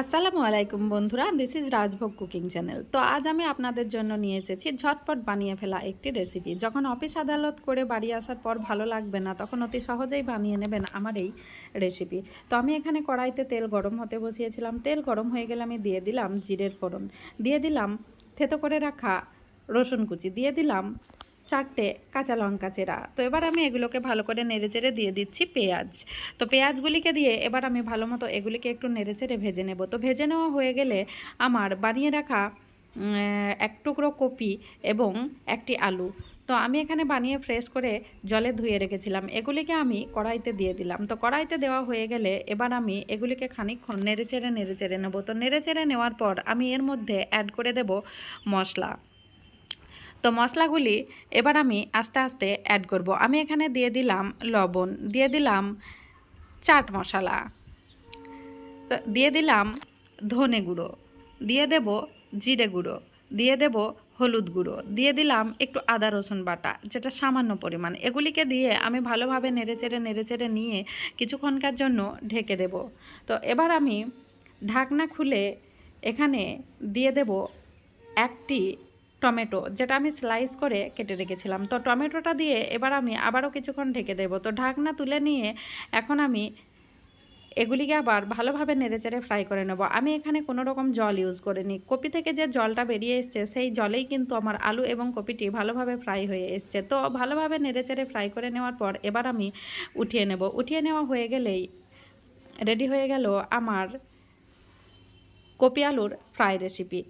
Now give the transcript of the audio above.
আসসালামু আলাইকুম বন্ধুরা this is Rajbhog cooking channel তো আজ আমি আপনাদের জন্য নিয়ে এসেছি ঝটপট বানিয়ে ফেলা একটি রেসিপি যখন অফিস আদালত করে বাড়ি আসার পর ভালো লাগবে না, তখন অতি সহজেই বানিয়ে নেবেন আমার এই রেসিপি তো আমি এখানে কড়াইতে তেল গরম হতে বসিয়েছিলাম। তেল গরম হয়ে গেলে আমি দিয়ে দিলাম জিরের ফোড়ন। দিয়ে দিলাম থেতো করে রাখা রসুন কুচি। দিয়ে দিলাম চারটে কাঁচা লঙ্কা চেরা। তো এবার আমি এগুলোকে ভালো করে নেড়ে চেড়ে দিয়ে দিচ্ছি পেঁয়াজ। তো পেঁয়াজগুলিকে দিয়ে এবার আমি ভালো মতো এগুলিকে একটু নেড়ে চেড়ে ভেজে নেব। তো ভেজে নেওয়া হয়ে গেলে আমার বানিয়ে রাখা এক টুকরো কপি এবং একটি আলু। তো আমি এখানে বানিয়ে ফ্রেশ করে জলে ধুয়ে রেখেছিলাম। এগুলিকে আমি কড়াইতে দিয়ে দিলাম। তো কড়াইতে দেওয়া হয়ে গেলে এবার আমি এগুলিকে খানিকক্ষণ নেড়ে চেড়ে নেড়ে চেড়ে নেব। তো নেড়ে চেড়ে নেওয়ার পর আমি এর মধ্যে অ্যাড করে দেব মশলা। তো মশলাগুলি এবার আমি আস্তে আস্তে অ্যাড করব। আমি এখানে দিয়ে দিলাম লবণ, দিয়ে দিলাম চাট মশলা, তো দিয়ে দিলাম ধনে গুঁড়ো, দিয়ে দেব জিরে গুঁড়ো, দিয়ে দেব হলুদ গুঁড়ো, দিয়ে দিলাম একটু আদা রসুন বাটা, যেটা সামান্য পরিমাণ। এগুলিকে দিয়ে আমি ভালোভাবে নেড়েচেড়ে নেড়েচেড়ে নিয়ে কিছুক্ষণকার জন্য ঢেকে দেব। তো এবার আমি ঢাকনা খুলে এখানে দিয়ে দেব একটি টমেটো, যেটা আমি স্লাইস করে কেটে রেখেছিলাম। তো টমেটোটা দিয়ে এবার আমি আবারও কিছুক্ষণ ঢেকে দেবো। তো ঢাকনা তুলে নিয়ে এখন আমি এগুলিকে আবার ভালোভাবে নেড়েচেড়ে ফ্রাই করে নেব। আমি এখানে কোনো রকম জল ইউজ করিনি। কপি থেকে যে জলটা বেরিয়ে এসছে, সেই জলেই কিন্তু আমার আলু এবং কপিটি ভালোভাবে ফ্রাই হয়ে এসছে। তো ভালোভাবে নেড়েচেড়ে ফ্রাই করে নেওয়ার পর এবার আমি উঠিয়ে নেব। উঠিয়ে নেওয়া হয়ে গেলেই রেডি হয়ে গেল আমার কপি আলুর ফ্রাই রেসিপি